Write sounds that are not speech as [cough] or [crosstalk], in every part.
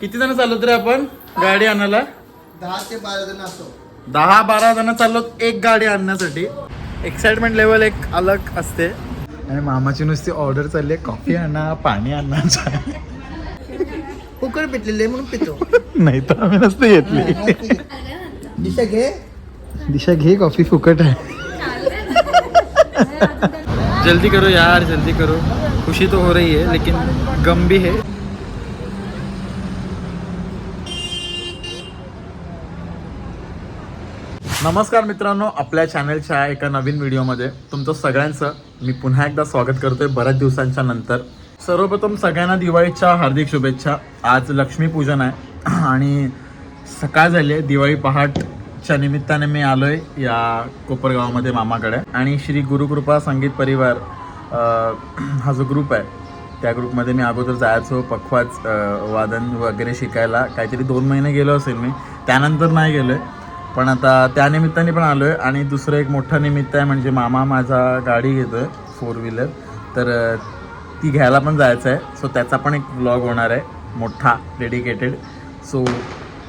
किती जण चाललो रे आपण? गाडी आणायला? दहा ते बारा जण असतो. दहा बारा जण चाललो एक गाडी आणण्यासाठी. एक्साइटमेंट लेवल एक अलग असते. आणि मामाची नुसती ऑर्डर चालली आहे कॉफी आणा पाणी आणा. चहा. कुकर पिटलेले म्हणून पितो. नाही तर आम्ही नसते घेतली. दिशा घे. दिशा घे कॉफी फुकट है जल्दी करो यार जल्दी करो. खुशी तो हो रही है लेकिन गम भी है. नमस्कार मित्रांनो आपल्या चॅनलच्या एका नवीन व्हिडिओमध्ये तुमचं सगळ्यांचं मी पुन्हा एकदा स्वागत करतोय बऱ्याच दिवसांच्या नंतर. सर्वप्रथम सगळ्यांना दिवाळीच्या हार्दिक शुभेच्छा. आज लक्ष्मीपूजन आहे. [clears throat] आणि सकाळ झाली आहे. दिवाळी पहाटच्या निमित्ताने मी आलोय या कोपरगावामध्ये मामाकडे. आणि श्री गुरुकृपा संगीत परिवार [clears throat] हा जो ग्रुप आहे त्या ग्रुपमध्ये मी अगोदर जायचो पखवाज वादन वगैरे शिकायला. काहीतरी दोन महिने गेलो असेल मी. त्यानंतर नाही गेलो आहे पण आता त्या निमित्ताने पण आलो आहे आणि दुसरं एक मोठं निमित्त आहे म्हणजे मामा माझा गाडी घेतो आहे फोर व्हीलर तर ती घ्यायला पण जायचं आहे सो त्याचा पण एक ब्लॉग होणार आहे. मोठा डेडिकेटेड सो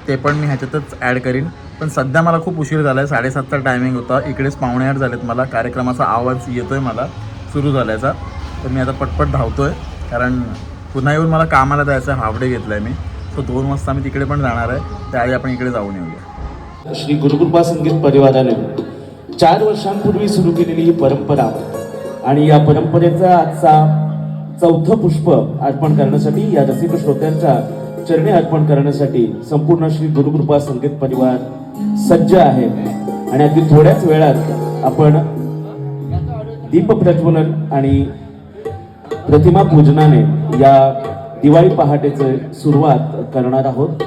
ते पण मी ह्याच्यातच ॲड करीन. पण सध्या मला खूप उशीर झाला आहे साडेसातचा टायमिंग होता. इकडेच पावणे आठ झालेत मला. कार्यक्रमाचा आवाज येतो आहे मला. सुरू झाल्याचा. तर मी आता पटपट धावतो आहे कारण पुन्हा येऊन मला कामाला जायचं आहे. हाफ घेतला आहे मी. सो दोन वाजता मी तिकडे पण जाणार आहे. त्याआधी आपण इकडे जाऊन येऊया. श्री गुरुकृपा संगीत परिवाराने चार वर्षांपूर्वी सुरू केलेली ही परंपरा आणि या परंपरेचा आजचा चौथं पुष्प अर्पण करण्यासाठी या रसिक श्रोत्यांच्या चरणी अर्पण करण्यासाठी संपूर्ण श्री गुरुकृपा संगीत परिवार सज्ज आहे. आणि अगदी थोड्याच वेळात आपण दीप प्रज्वलन आणि प्रतिमा पूजनाने या दिवाळी पहाटेचे सुरुवात करणार आहोत.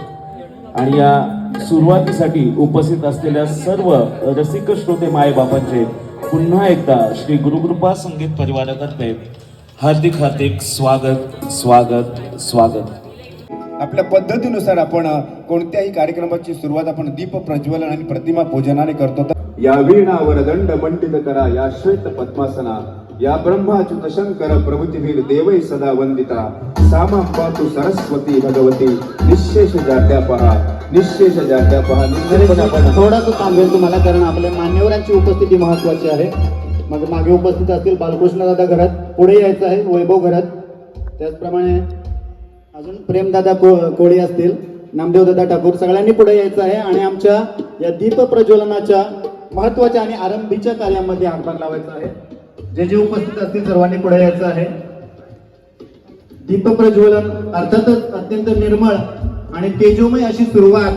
आणि या सुरुवातीसाठी उपस्थित असलेल्या सर्व रसिक श्रोते मायबापांचे पुन्हा एकदा श्री गुरुकृपा संगीत परिवारातर्फे हार्दिक हार्दिक स्वागत स्वागत स्वागत. आपल्या पद्धतीनुसार आपण कोणत्याही कार्यक्रमाची सुरुवात आपण दीप प्रज्वलन आणि प्रतिमा पूजनाने करतो. या वीणावर दंड मंडित करा या श्वेत पद्मासना या ब्रह्माच्युत शंकर प्रभृतीवीर देवै सदा वंदिता. सामांबा तू सरस्वती भगवती निशेष जात्या पहा. निशेष जात्या पहा थोडंसं थांबेल तुम्हाला कारण आपल्या मान्यवरांची उपस्थिती महत्वाची आहे. मग मागे उपस्थित असतील बालकृष्ण दादा घरात पुढे यायचं आहे वैभव घरात. त्याचप्रमाणे अजून प्रेमदादा को कोळी असतील नामदेव दादा ठाकूर सगळ्यांनी पुढे यायचं आहे आणि आमच्या या दीप प्रज्वलनाच्या महत्त्वाच्या आणि आरंभीच्या कार्यामध्ये हातभार लावायचा आहे. जे जे उपस्थित असतील सर्वांनी पुढे यायचं आहे. दीप प्रज्वलन अर्थातच अत्यंत निर्मळ आणि तेजोमय अशी सुरुवात.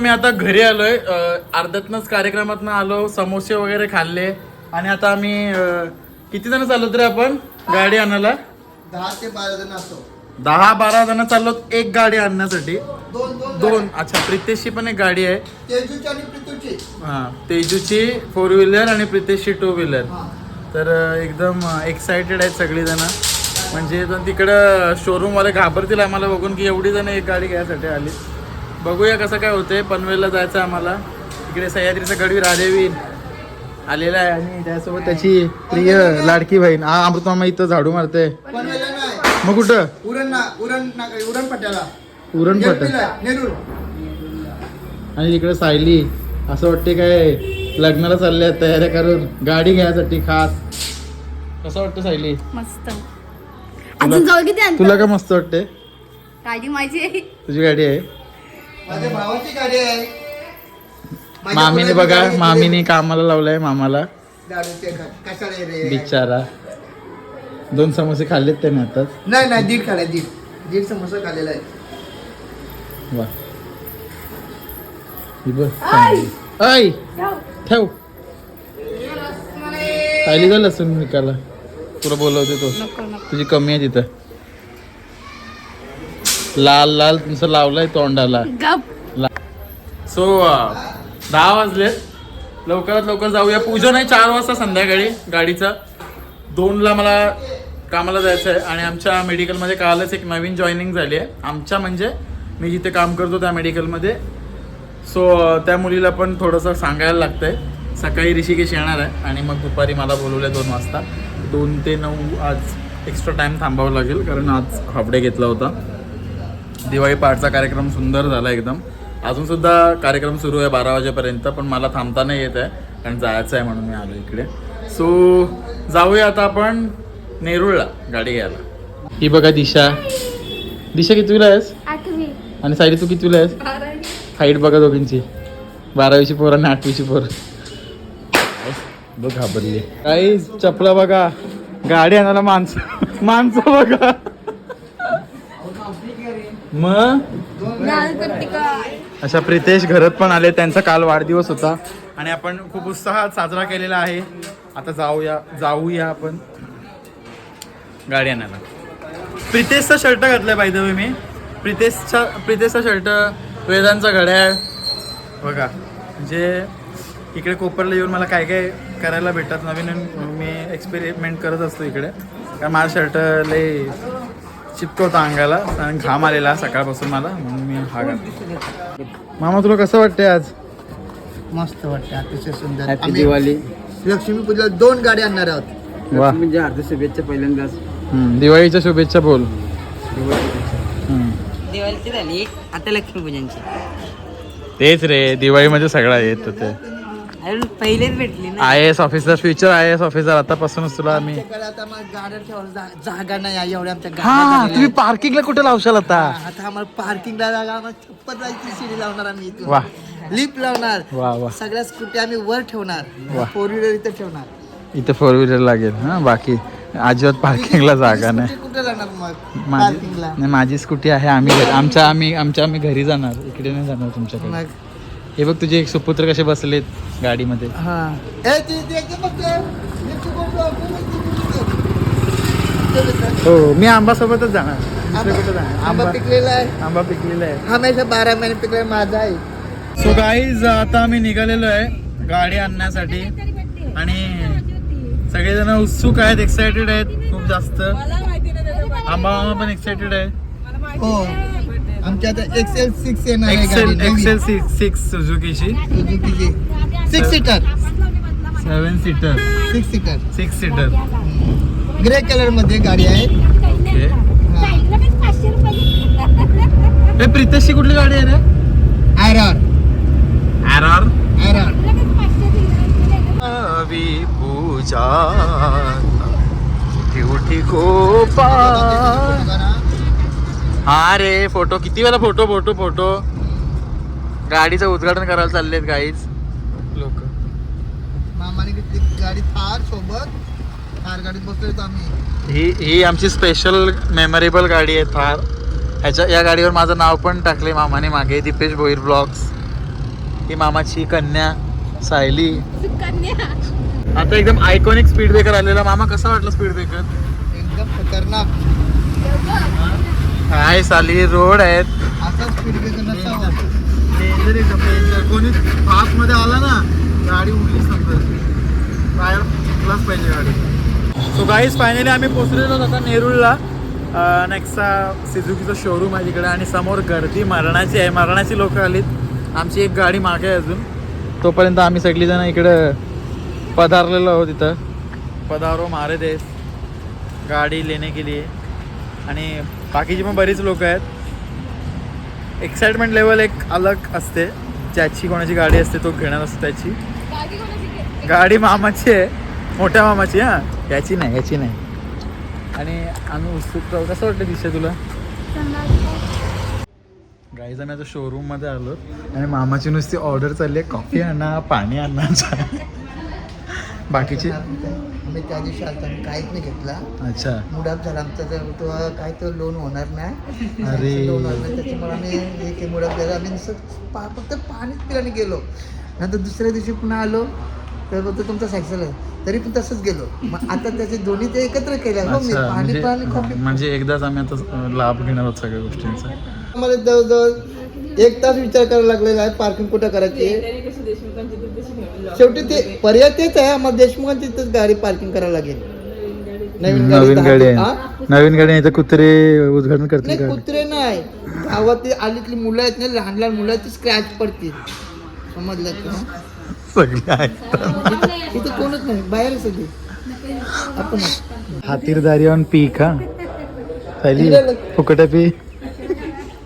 मी आता घरी आलोय. अर्ध्यातनच कार्यक्रमातून आलो समोसे वगैरे खाल्ले. आणि आता आम्ही किती जण चाललो रे आपण? गाडी आणायला? दहा ते बारा जण असो दहा बारा जण चाललो एक गाडी आणण्यासाठी. दोन दोन अच्छा प्रितेशची पण एक गाडी आहे. तेजूची आणि प्रितूची. हा तेजूची फोर व्हीलर आणि प्रितेशची टू व्हीलर. तर एकदम एक्सायटेड आहेत सगळीजण. म्हणजे तर तिकडं शोरूमवाले घाबरतील आम्हाला बघून की एवढी जण एक गाडी घ्यायसाठी आली. बघूया कसं काय होते पनवेलला जायचं आम्हाला. इकडे सह्याद्रीचा गडवी राधेवी आलेला आहे आणि त्यासोबत त्याची प्रिय लाडकी बहीण. हा अमृतमामा इथं झाडू मारते पनवेलला नाही. मग कुठं? उरण आणि तिकडे सायली. असं वाटते काय लग्नाला चालल्या तयाऱ्या करून गाडी घ्यायसाठी खास. कसं वाटतं सायली? मस्त. अजून जाऊ किती अंतर? तुला का मस्त वाटते गाडी माझी आहे. तुझी गाडी आहे. माझ्या भावाची गाडी आहे. माझ्या मामीने बघा गाडी. मामीने कामाला लावलंय मामाला. दारूचे क- कशाला रे? बिचारा. दोन समोसे खाल्लेत त्याने आताच. नाही नाही दीड खाल्ला दीड. दीड समोसा खाल्लेला आहे. वा. ही बघ, चांगली. ऐ ठेव. खायली झालं लसूण विकायला तुला बोलवते तो. नको नको. तुझी कमी आहे तिथं. लाल लाल तुमचं लावलंय तोंडाला. सो दहा वाजलेत. लवकरात लवकर जाऊया. पूजन आहे चार वाजता संध्याकाळी गाडीचं. दोनला मला कामाला जायचं आहे आणि आमच्या मेडिकलमध्ये कालच एक नवीन जॉईनिंग झाली आहे. आमच्या म्हणजे मी जिथे काम करतो त्या मेडिकलमध्ये सो त्या मुलीला पण थोडंसं सांगायला लागतंय. सकाळी ऋषिकेश येणार आहे आणि मग दुपारी मला बोलवलं दोन वाजता. दोन ते नऊ आज एक्स्ट्रा टाईम थांबावं लागेल कारण आज हाफडे घेतला होता. दिवाळी पहाटचा कार्यक्रम सुंदर झाला एकदम. अजून सुद्धा कार्यक्रम सुरू आहे बारा वाजेपर्यंत पण मला थांबता नाही येत आहे कारण जायचं आहे म्हणून मी आलो इकडे. सो जाऊया आता आपण नेरूळला गाडी घ्यायला. ही बघा दिशा. दिशा कितवीला आहेस? आणि सायली तू कितवीला आहेस? हाईट बघा दोघींची. बारावीची पोर आणि आठवीची पोर. बघ घाबरली काही चपला बघा. गाडी आणायला माणसं माणसं बघा. मग? अशा प्रितेश घरात पण आले त्यांचा काल वाढदिवस होता. आणि आपण खूप उत्साहात साजरा केलेला आहे. आता जाऊया जाऊया आपण. गाडी आणायला. प्रितेशचा शर्ट घातलाय पाहिजे मी. प्रितेशचा प्रितेशचा शर्ट वेदांचा घड्याळ. बघा म्हणजे इकडे कोपरला येऊन मला काय काय करायला भेटतात नवीन नवीन मी एक्सपेरिमेंट करत असतो इकडे. कारण माझा शर्ट लय चिपकवता अंगाला. आणि घाम आलेला सकाळपासून मला म्हणून मी हा घातला मामा तुला कसं वाटतंय आज? मस्त वाटतं अतिशय सुंदर. हॅपी आम्ही दिवाळी लक्ष्मी पूजेला दोन गाडी आणणार आहोत. वा. म्हणजे हार्दिक शुभेच्छा पहिल्यांदाच. हम्म, दिवाळीच्या शुभेच्छा बोल. हम्म. दिवाळीची झाली. आता लक्ष्मीपूजनची. तेच रे दिवाळीमध्ये सगळा येत ते. पहिलेच भेटली ना. I S officer future I S officer आतापासूनच तुला आम्ही आमच्याकडे आता मग गाड्या ठेवायला जा- जागा नाही आहे एवढ्या आमच्या हा तुम्ही पार्किंगला कुठे लावशाल आता. आता आम्हाला पार्किंगला जागा आम्हाला छप्पर जायची शिडी लावणार आम्ही वा. इथून लिफ्ट लावणार. वा वा. सगळ्या स्कूटी आम्ही वर ठेवणार. वा. फोर व्हीलर इथे ठेवणार. इथे फोर व्हीलर लागेल हा बाकी अजिबात पार्किंगला जागा नाही. स्कूटी कुठे जाणार मग? माझी पार्किंगला नाही माझी स्कूटी आहे आम्ही घरी- आमच्या आम्ही आमच्या आम्ही घरी जाणार इकडे नाही जाणार तुमच्याकडे. मग? हे बघ तुझे एक सुपुत्र कसे बसलेत गाडीमध्ये. हा. मी. हो आंबा सोबतच जाणार. आंबा पिकलेला आहे. आंबा पिकलेला आहे. हमेशा बारा महिने पिकलेला माझा आहे. सो गाईज आता आम्ही निघालेलो आहे गाडी आणण्यासाठी. आणि सगळेजण उत्सुक आहेत एक्सायटेड आहेत खूप जास्त. आंबा मामा पण एक्सायटेड आहे. हो. आमच्या आता एक्सेल सिक्स येणार आहे एक्सेल गाडी नवीन. एक्सेल सिक्स सिक्स सुझुकीची सुझुकीची six seater seven seater six seater six seater grey कलरमध्ये गाडी आहे ओके हा. हे प्रितेशची कुठली गाडी आहे रे R R R R R R Sujata उठी उठी गोपाल हा रे फोटो किती वेळा फोटो फोटो फोटो गाडीचं उद्घाटन करायला चाललेत गाईच लोक. मामाने घेतली गाडी थार सोबत. थार गाडीत बसलोय आम्ही. ही ही आमची स्पेशल मेमोरेबल गाडी आहे थार. ह्याच्या या गाडीवर माझं नाव पण टाकले मामाने मागे दीपेश भोईर ब्लॉग्स ही मामाची कन्या सायली. आता एकदम आयकॉनिक स्पीड ब्रेकर आलेला. मामा कसा वाटला स्पीड ब्रेकर एकदम खतरनाक. काय साली रोड आहेत. असा स्पीड ब्रेकर नसावा डेंजर एकदम डेंजर कोणी फास्टमध्ये आला ना गाडी उडलीच नंतर टायर प्लस पाहिजे गाडी. सो गाईज फायनली आम्ही पोचलेलो आता नेरूळला नेक्स्टचा सिझुकीचं शोरूम आहे तिकडे आणि समोर गर्दी मरणाची आहे. मरणाची लोक आलीत. आमची एक गाडी मागे आहे अजून. तोपर्यंत आम्ही सगळीजण इकडं पधारलेलो आहोत इथं. पधारो मारे देस. गाडी लेने के लिए. आणि बाकीची पण बरीच लोक आहेत. एक्साइटमेंट लेवल एक अलग असते. ज्याची कोणाची गाडी असते तो घेणार असतो त्याची. गाडी मामाची आहे. मोठ्या मामाची हा. याची नाही याची नाही. आणि आम्ही उत्सुक राहू कसं वाटतं दिशा तुला? गाईज आम्ही आता शोरूममध्ये आलो. आणि मामाची नुसती ऑर्डर चालली आहे. कॉफी आणा पाणी आणा. बाकीची आम्ही त्या दिवशी आलता आम्ही काहीच नाही घेतला. अच्छा. मुडाप झाला. आमचा तर तो काय तो लोन होणार नाही. अरे. लोन होणार नाही. त्याच्यामुळे आम्ही एक मुडाप झाला आम्ही नुसतं पा फक्त पाणीच पिल्याने गेलो. नंतर दुसऱ्या दिवशी पुन्हा आलो. तर बोलतो तुमचा आहे. तरी पण तसंच गेलो. मग आता त्याचे दोन्ही ते एकत्र केले. हो मी पाणी म्हणजे पाणी कॉफी म्हणजे एकदाच आम्ही आता लाभ घेणार आहोत सगळ्या गोष्टींचा. मला जवळजवळ एक तास विचार करायला लागलेला आहे. पार्किंग कुठं करायची? आहे. शेवटी ते पर्याय तेच आहे. आम्हाला देशमुखांची तिथेच गाडी पार्किंग करायला लागेल. नवीन गाडी हा? आहे. नवीन गाडी तर कुत्रे उद्घाटन करतील नाही गाडी. कुत्रे नाही. गावातली आलीतली मुलं आहेत ना लहान लहान मुलं आहेत ती स्क्रॅच पडतील. समजलं का? सगळे आहेत. इथं कोणच नाही. बाहेर सगळी. आपण हातीरदारी ऑन पीक हा. पहिली फुकट पी.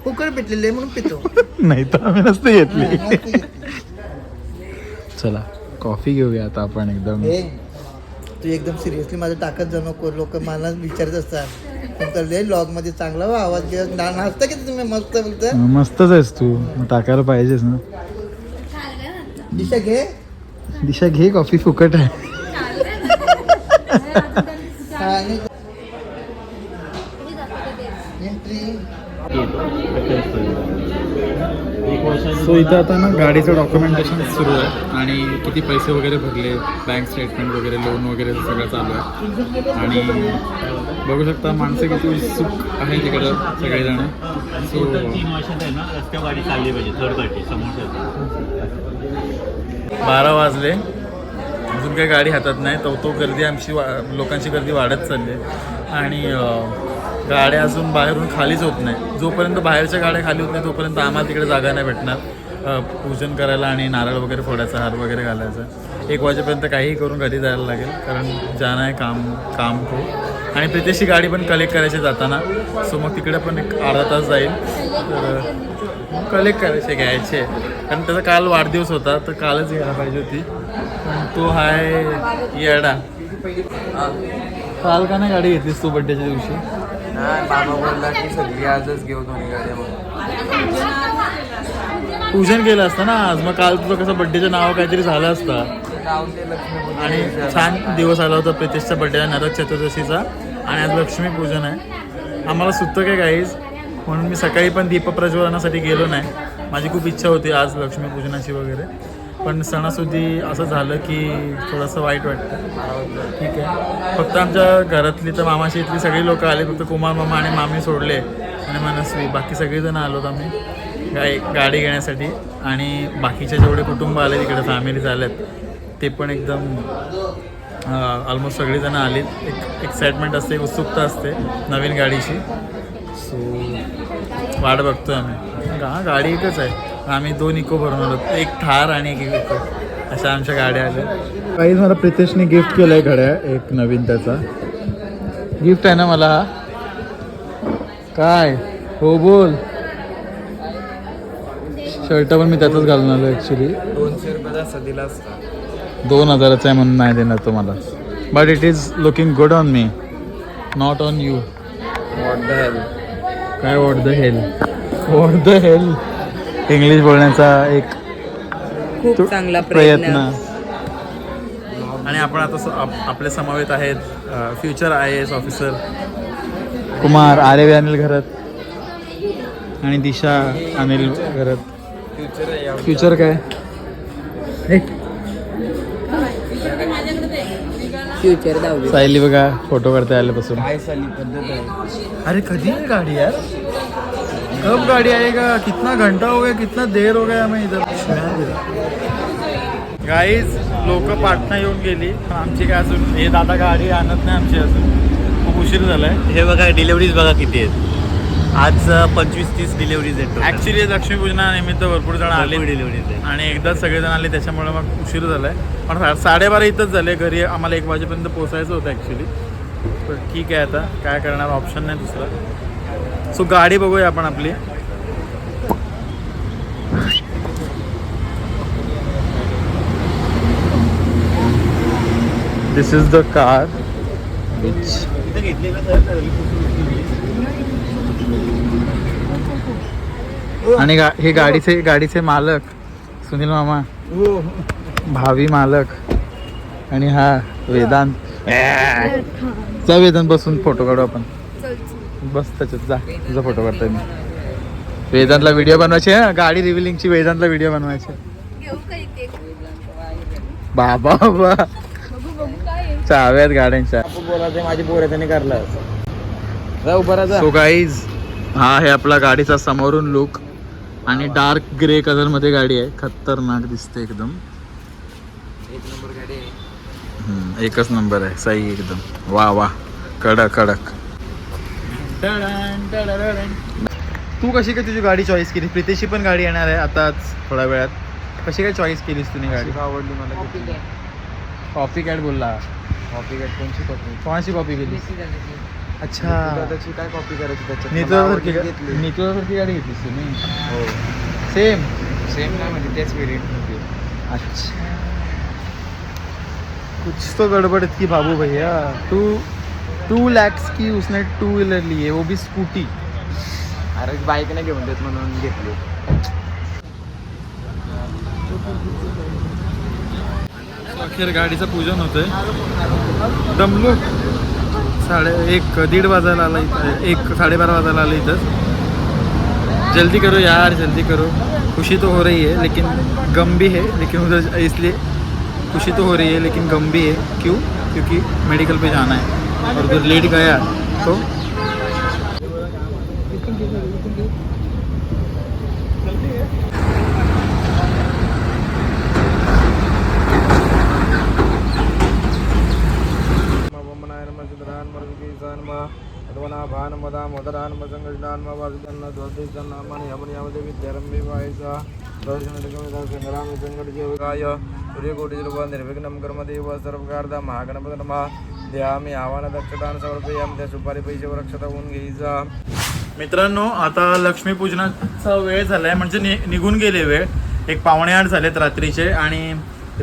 कुकर भेटलेले म्हणून पितो. नाही तर आम्ही नसते घेतली चला. कॉफी घेऊया आता आपण एकदम. तू एकदम सिरियसली माझं टाकत जाऊ नको लोक मला विचारत असतात. तर लय लॉगमध्ये चांगला आवाज नाचता की तुम्ही मस्त बोलता मस्तच आहेस तू. टाकायला पाहिजेस ना. दिशा घे. दिशा घे कॉफी फुकट आहे हा, आणि एंट्री सो इथं आता ना गाडीचं डॉक्युमेंटेशन सुरू आहे आणि किती पैसे वगैरे भरले बँक स्टेटमेंट वगैरे लोन वगैरे सगळं चालू आहे. आणि बघू शकता माणसं किती उत्सुक आहे तिकडं सगळेजण. सो बारा वाजले. अजून काही गाडी हातात नाही तो तो गर्दी आमची वा लोकांची गर्दी वाढत चालली आहे. आणि गाड्या अजून बाहेरून खालीच होत नाही. जोपर्यंत बाहेरच्या गाड्या खाली होत नाही तोपर्यंत आम्हाला तिकडे जागा नाही भेटणार. पूजन करायला आणि नारळ वगैरे फोडायचा हार वगैरे घालायचा. एक वाजेपर्यंत काहीही करून घरी जायला लागेल कारण जाणं आहे काम काम खूप. आणि प्रितेशी गाडी पण कलेक्ट करायची जाताना. सो मग तिकडे पण एक अर्धा तास जाईल. तर कलेक्ट करायचे घ्यायचे. कारण त्याचा काल वाढदिवस होता तर कालच घ्यायला पाहिजे होती. पण तो हाय येडा. काल का नाही गाडी घेतलीस तू बड्डेच्या दिवशी? बाबा बोलला की सगळी आजच घेऊ दोन्ही गाड्या पूजन केलं असतं ना आज. मग काल तुझं कसं बड्डेचं नाव काहीतरी झालं असतं. आणि छान दिवस आला होता प्रितेशच्या बड्डेला नरक चतुर्दशीचा. आणि आज लक्ष्मीपूजन आहे. आम्हाला सुत्त काय काहीच म्हणून मी सकाळी पण दीपप्रज्वलनासाठी गेलो नाही. माझी खूप इच्छा होती आज लक्ष्मीपूजनाची वगैरे. पण सणासुदी असं झालं की थोडंसं वाईट वाटतं. ठीक आहे. फक्त आमच्या घरातली तर मामाशी इथली सगळी लोकं आली फक्त कुमार मामा आणि मामी सोडले आणि मनस्वी. बाकी सगळेजण आलोत आम्ही. काय गाडी घेण्यासाठी. आणि बाकीचे जेवढे कुटुंब आले तिकडे फॅमिलीज आल्यात ते पण एकदम ऑलमोस्ट सगळीजणं आलीत. एक एक्साइटमेंट असते एक उत्सुकता असते नवीन गाडीची. सो वाट बघतोय आम्ही. हां गाडी एकच आहे. आम्ही दोन इको भरून आलो. एक थार आणि एक इको. अशा आमच्या गाड्या आल्या. काही मला प्रितेशने गिफ्ट केलं आहे घड्या एक नवीन त्याचा. गिफ्ट आहे ना मला काय? हो बोल. शर्ट पण मी त्यातच घालून आलो ॲक्च्युली दोनशे रुपयाचा असं दिला असता. दोन हजाराचा आहे म्हणून नाही देणार तो मला. But it is looking good on me not on you What the hell? काय what the hell what the hell English बोलण्याचा एक खूप तू- चांगला प्रयत्न. आणि आपण आता स- आप- आपले समवेत आहेत future I A S officer Kumar Aryavi Anil Gharat. आणि दिशा अनिल घरत. फ्युचर आहे या फ्युचर काय? फ्युचर सायली बघा फोटो काढता आल्यापासून. काय साली पद्धत आहे? अरे कधी गाड़ी यार? कब गाड़ी आएगा? कितना घंटा हो गया? कितना देर हो गया हमें इधर? गाईज लोक पाटणा येऊन गेली. पण आमची काय अजून हे दादा गाडी आणत नाही आमची अजून. खूप उशीर झालाय. हे बघा डिलेवरीज बघा किती आहेत. आज पंचवीस तीस डिलेवरीज आहेत ऍक्च्युली लक्ष्मीपूजनानिमित्त भरपूर जण आले. डिलेवरीज आहेत. आणि एकदाच सगळेजण आले त्याच्यामुळे मग उशीर झालाय. पण सा- साडेबारा इथंच झाले. घरी आम्हाला एक वाजेपर्यंत पोहोचायचं होतं ॲक्च्युली पण ठीक आहे आता. काय करणार? ऑप्शन नाही दुसरा. सो गाडी बघूया आपण आपली. दिस इज द कार आणि गा हे गाडीचे गाडीचे मालक सुनील मामा भावी मालक आणि हा वेदांत. जा वेदांत बसून फोटो काढू आपण. बस त्याच्यात जा. तुझा फोटो काढतोय मी. वेदांतला व्हिडिओ बनवायचे हा? गाडी रिव्हिलिंगची वेदांतला व्हिडिओ बनवायचे. बाबा बाबा. बघू बघू काय आहे. चाव्यात गाड्यांच्या. बोलायचं माझी पोरं त्याने करलं जा उभा. सो गाईज हा आहे आपला गाडीचा समोरून लुक आणि डार्क ग्रे कलरमध्ये गाडी आहे. खतरनाक दिसते एकदम. एक नंबर गाडी आहे. एकच नंबर आहे. सही एकदम. वा वा. कडक कडक. तू कशी काय तुझी गाडी चॉईस केली? प्रितेशी पण गाडी येणार आहे आताच थोड्या वेळात. कशी काय चॉईस केलीस तुम्ही गाडी? खूप आवडली मला. कॉपी कॅट बोलला. कॉपी कट कोणची कॉपी कोणाची कॉपी केली अच्छा. दादाची काय कॉपी करायची त्याच्यात? नितोसारखी घेतली. नितोसारखी गाडी घेतलीस तुम्ही हो. सेम सेम नाही म्हणजे तेच वेरियंट होती. अच्छा. कुछ तो गड़बड़ थी बाबू भैया टू टू लैक्स की उसने टू व्हीलर ली है वो भी स्कूटी. अरे बाईक नाही घेऊन देत म्हणून घेतली. अखेर गाडीचं पूजन होतंय. दमलो. साडे एक दीड वाजायला आला इथं. एक साडेबारा वाजायला आलं इथं जल्दी करो यार जल्दी करो. खुशी तो हो रही है लेकिन गम भी है. लेकिन उधर इसलिए खुशी तो हो रही है लेकिन गम भी है. क्यों? क्योंकि मेडिकल पे जाना है. और जो लेट गया तो? निर्विघ्न कर्मदेव सर्वकारदा महागणपती नमा। द्या मी आव्हान दक्षतान समर्पयाम त्या सुपारी पैसे रक्षता होऊन घ्यायचा. मित्रांनो आता लक्ष्मीपूजनाचा वेळ झालाय म्हणजे नि निघून गेले वेळ. एक पावणे आठ झालेत रात्रीचे आणि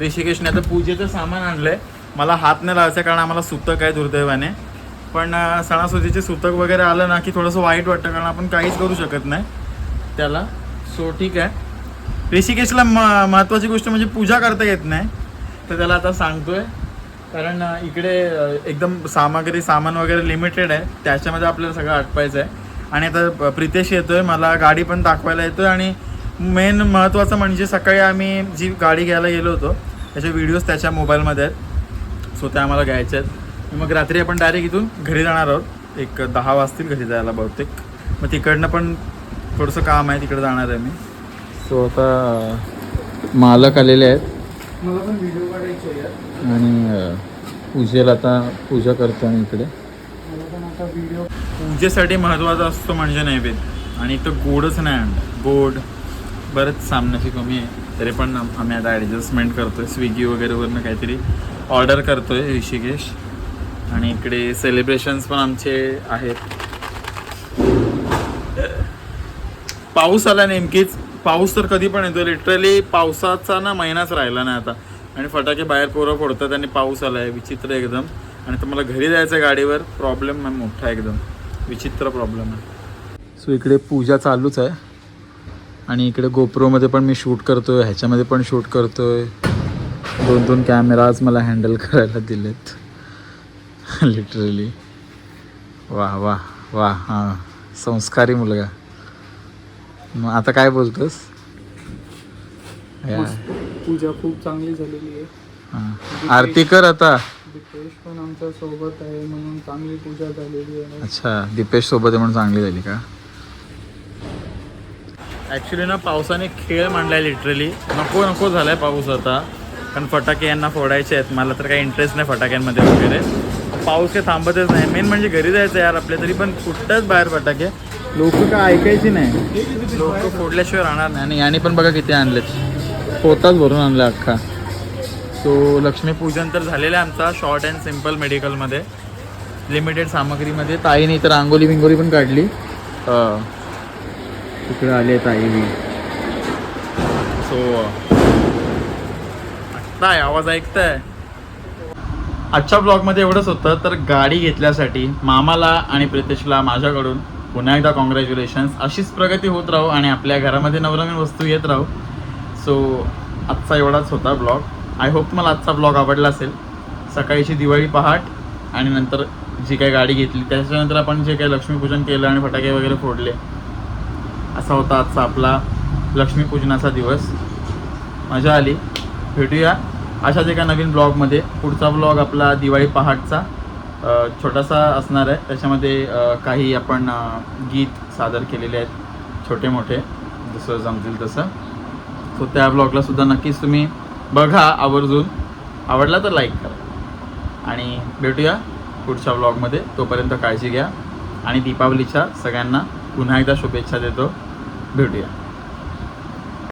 ऋषिकेशने आता पूजेचं सामान आणलंय. मला हात नाही लावायचं कारण आम्हाला सुतक आहे दुर्दैवाने. पण सणासुदीचे सुतक वगैरे आलं ना की थोडंसं वाईट वाटतं कारण आपण काहीच करू शकत नाही. त्याला. सो ठीक आहे. ऋषिकेशला म महत्त्वाची गोष्ट म्हणजे पूजा करता येत नाही. तर त्याला आता सांगतोय. कारण इकडे एकदम सामग्री सामान वगैरे लिमिटेड आहे. त्याच्यामध्ये आपल्याला सगळं आटपायचं आहे आणि आता प्रितेश येतोय. मला गाडी पण दाखवायला येतोय. आणि मेन महत्त्वाचं म्हणजे सकाळी आम्ही जी गाडी घ्यायला गेलो होतो त्याचे व्हिडिओज त्याच्या मोबाईलमध्ये आहेत. सो त्या आम्हाला घ्यायचे आहेत. मग रात्री आपण डायरेक्ट इथून घरी जाणार आहोत. एक दहा वाजतील घरी जायला बहुतेक. मग तिकडनं पण थोडंसं काम आहे तिकडे जाणार आहे मी. सो आता मालक आलेले आहेत. मला पण व्हिडिओ काढायचे आणि पूजेला आता पूजा करतो आम्ही इकडे. आता व्हिडिओ पूजेसाठी महत्त्वाचा असतो म्हणजे नैवेद्य. आणि इथं गोडच नाही गोड बरंच सामन्याची कमी आहे. तरी पण आम्ही आता ॲडजस्टमेंट करतोय. स्विगी वगैरेवरनं काहीतरी ऑर्डर करतोय ऋषिकेश. आणि इकडे सेलिब्रेशन्स पण आमचे आहेत. पाऊस आला नेमकीच. पाऊस तर कधी पण येतो लिटरली पावसाचा ना महिनाच राहिला नाही आता. आणि फटाके बाहेर पोरं फोडतात आणि पाऊस आला आहे विचित्र एकदम. आणि तर मला घरी जायचं आहे गाडीवर प्रॉब्लेम आहे मोठा एकदम. विचित्र प्रॉब्लेम आहे. सो इकडे पूजा चालूच आहे. आणि इकडे गोप्रोमध्ये पण मी शूट करतोय ह्याच्यामध्ये पण शूट करतोय. दोन दोन कॅमेराज मला हँडल करायला दिलेत. लिटरली वा वा वा हां. संस्कारी मुलगा. मग आता काय बोलतोस? या. पूजा खूप चांगली झालेली आहे. हां. आरती कर आता. दीपेश पण आमच्यासोबत आहे म्हणून चांगली पूजा झालेली आहे. अच्छा दीपेश सोबत आहे म्हणून चांगली झाली का? ॲक्च्युली ना पावसाने खेळ मांडलाय लिटरली नको नको झालाय पाऊस आता. कारण फटाके यांना फोडायचे आहेत. मला तर काही इंटरेस्ट नाही फटाक्यांमध्ये वगैरे. पाऊस काही थांबतच नाही. मेन म्हणजे घरी जायचं यार आपल्या तरी पण कुठंच बाहेर फटाके. लोक काय ऐकायची नाही. लोक फोडल्याशिवाय राहणार नाही. आणि याने पण बघा किती आणलेत. पोताच भरून आणला अख्खा. सो लक्ष्मीपूजन तर झालेलं आहे आमचा शॉर्ट अँड सिंपल मेडिकलमध्ये लिमिटेड सामग्रीमध्ये. ताईने तर रांगोली बिंगोली पण काढली. तिकडे आली आहे ताई सो ऐकताय आवाज ऐकताय. आजच्या ब्लॉगमध्ये एवढंच होतं तर गाडी घेतल्यासाठी मामाला आणि प्रितेशला माझ्याकडून पुन्हा एकदा कॉंग्रॅच्युलेशन्स अशीच प्रगती होत राहू आणि आपल्या घरामध्ये नवनवीन वस्तू येत राहू. सो आजचा एवढाच होता ब्लॉग. आय होप तुम्हाला आजचा ब्लॉग आवडला असेल. सकाळची दिवाळी पहाट आणि नंतर जी काही गाडी घेतली त्याच्यानंतर आपण जे काही लक्ष्मीपूजन केलं आणि फटाके वगैरे फोडले असा होता आजचा आपला लक्ष्मीपूजनाचा दिवस. मजा आली. भेटूया अशाच एका नवीन ब्लॉगमध्ये. पुढचा ब्लॉग आपला दिवाळी पहाटचा छोटासा असणार आहे. त्याच्यामध्ये काही आपण गीत सादर केलेले आहेत छोटे मोठे जसं जमतील तसं. सो त्या ब्लॉगला सुद्धा नक्कीच तुम्ही बघा आवर्जून. आवडला तर लाईक करा. आणि भेटूया पुढच्या ब्लॉगमध्ये तोपर्यंत काळजी घ्या. आणि दीपावलीच्या सगळ्यांना पुन्हा एकदा शुभेच्छा देतो. भेटूया.